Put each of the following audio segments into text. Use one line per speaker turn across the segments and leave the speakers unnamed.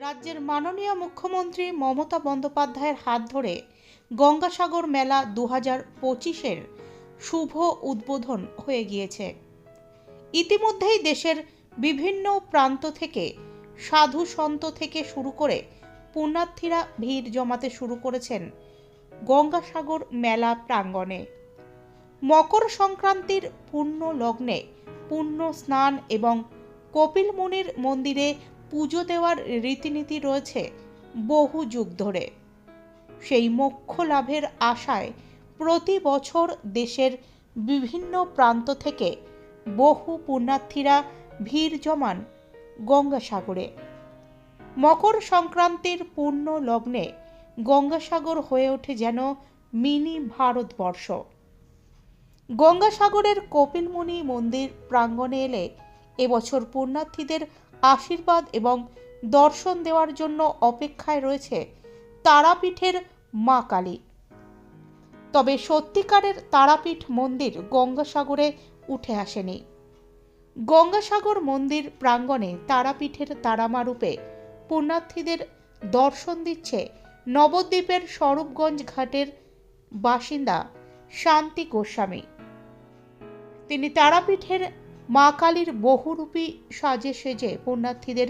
রাজ্যের মাননীয় মুখ্যমন্ত্রী মমতা বন্দ্যোপাধ্যায়ের হাত ধরে গঙ্গাসাগর মেলা দু হাজার পঁচিশের শুভ উদ্বোধন হয়ে গিয়েছে। ইতিমধ্যেই দেশের বিভিন্ন প্রান্ত থেকে সাধু সন্ত থেকে শুরু করে পুণ্যার্থীরা ভিড় জমাতে শুরু করেছেন গঙ্গাসাগর মেলা প্রাঙ্গণে। মকর সংক্রান্তির পূর্ণ লগ্নে পূর্ণ স্নান এবং কপিল মুনির মন্দিরে পুজো দেওয়ার রীতিনীতি রয়েছে বহু যুগ ধরে। সেই মোক্ষ লাভের আশায় প্রতি বছর দেশের বিভিন্ন প্রান্ত থেকে বহু পুণ্যার্থীরা ভিড় জমান গঙ্গাসাগরে। মকর সংক্রান্তির পূর্ণ লগ্নে গঙ্গাসাগর হয়ে ওঠে যেন মিনি ভারতবর্ষ। গঙ্গাসাগরের কপিলমুনি মন্দির প্রাঙ্গণে এলে এবছর পুণ্যার্থীদের আশীর্বাদ এবং দর্শন দেওয়ার জন্য অপেক্ষায় রয়েছে তারাপীঠের মা কালী। তবে সত্যিকারের তারাপীঠ মন্দির গঙ্গাসাগরে উঠে আসেনি। গঙ্গাসাগর মন্দির প্রাঙ্গণে তারাপীঠের তারামা রূপে পুণ্যার্থীদের দর্শন দিচ্ছে নবদ্বীপের স্বরূপগঞ্জ ঘাটের বাসিন্দা শান্তি গোস্বামী। তিনি তারাপীঠের মা কালীর বহুরূপী সাজে সেজে পুণ্যার্থীদের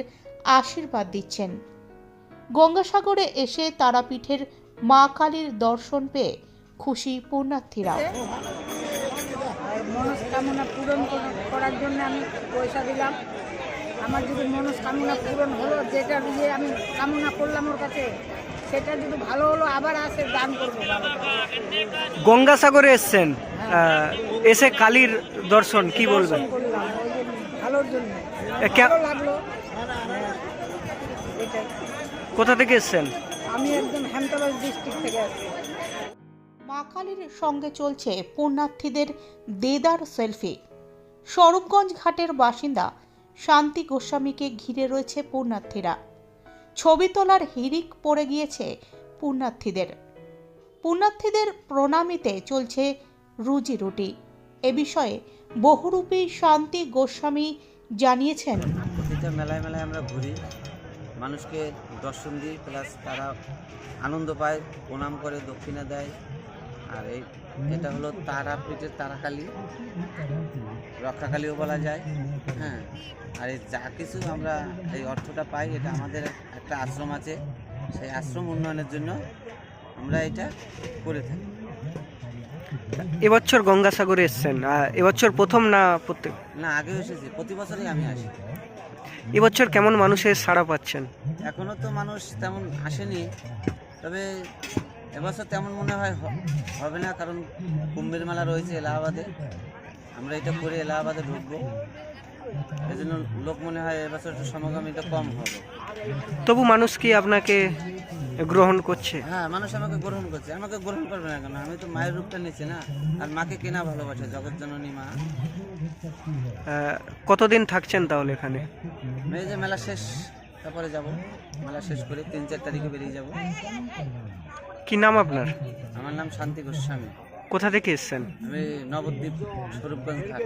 আশীর্বাদ দিচ্ছেন। গঙ্গাসাগরে এসে তারাপীঠের মা কালীর দর্শন পেয়ে খুশি পুণ্যার্থীরাও।
মনস্কামনা পূরণ করার জন্য আমি পয়সা দিলাম। আমার যদি মনস্কামনা পূরণ হলো যেটা দিয়ে আমি কামনা করলাম ওর কাছে সেটা যদি ভালো হলো আবার আসে দান করব
গঙ্গাসাগরে এসছেন এসে কালীর দর্শন কি বলবেন?
জন্য। ভালো লাগল। এটাই
কোথা থেকে এসছেন?
আমি একদম হ্যামতাবাদ ডিস্ট্রিক্ট থেকে আসছি।
মা কালীর সঙ্গে চলছে পুণ্যার্থীদের দেদার সেলফি। স্বরূপগঞ্জ ঘাটের বাসিন্দা শান্তি গোস্বামীকে ঘিরে রয়েছে পুণ্যার্থীরা। ছবি তোলার হিরিক পড়ে গিয়েছে পুণ্যার্থীদের। পুণ্যার্থীদের প্রণামিতে চলছে রুজি রুটি। এ বিষয়ে বহুরূপী শান্তি গোস্বামী জানিয়েছেন।
প্রতিটা মেলায় মেলায় আমরা ঘুরি। মানুষকে দর্শন দিই প্লাস তারা আনন্দ পায়, প্রণাম করে, দক্ষিণা দেয়। আর এই, এটা হলো তারাপীঠের তারাকালী। রক্ষাকালীও বলা যায়। হ্যাঁ আর এই যা কিছু আমরা এই অর্থটা পাই, এটা আমাদের একটা আশ্রম আছে। সেই আশ্রম উন্নয়নের জন্য আমরা এটা করে থাকি।
এবছর গঙ্গাসাগরে এসছেন। এবছর প্রথম না প্রত্যেক?
না আগে এসেছি। প্রতি বছরই আমি আসি।
এবছর কেমন মানুষের সাড়া পাচ্ছেন?
এখনও তো মানুষ তেমন আসেনি। তবে এবছর তেমন মনে হয় হবে না কারণ কুম্ভের মেলা রয়েছে এলাহাবাদে। আমরা এটা করে এলাহাবাদে ঢুকবো। এই জন্য লোক মনে হয় এবছর সমগামিটা কম হবে।
তবু মানুষ কি আপনাকে গ্রহণ করছে?
হ্যাঁ মানুষ আমাকে গ্রহণ করছে। আমাকে গ্রহণ করবে না কেন? আমি তো মায়ের রূপটা নিচ্ছি না। আর মাকে কেনা ভালোবাসে? জগৎ জননী মা।
কতদিন থাকছেন তাহলে এখানে?
এই যে মেলা শেষ তারপরে যাব। মেলা শেষ করে তিন চার তারিখে বেরিয়ে যাব।
কি নাম আপনার?
আমার নাম শান্তি গোস্বামী।
কোথা থেকে এসছেন?
আমি নবদ্বীপ স্বরূপগঞ্জ ঘাট।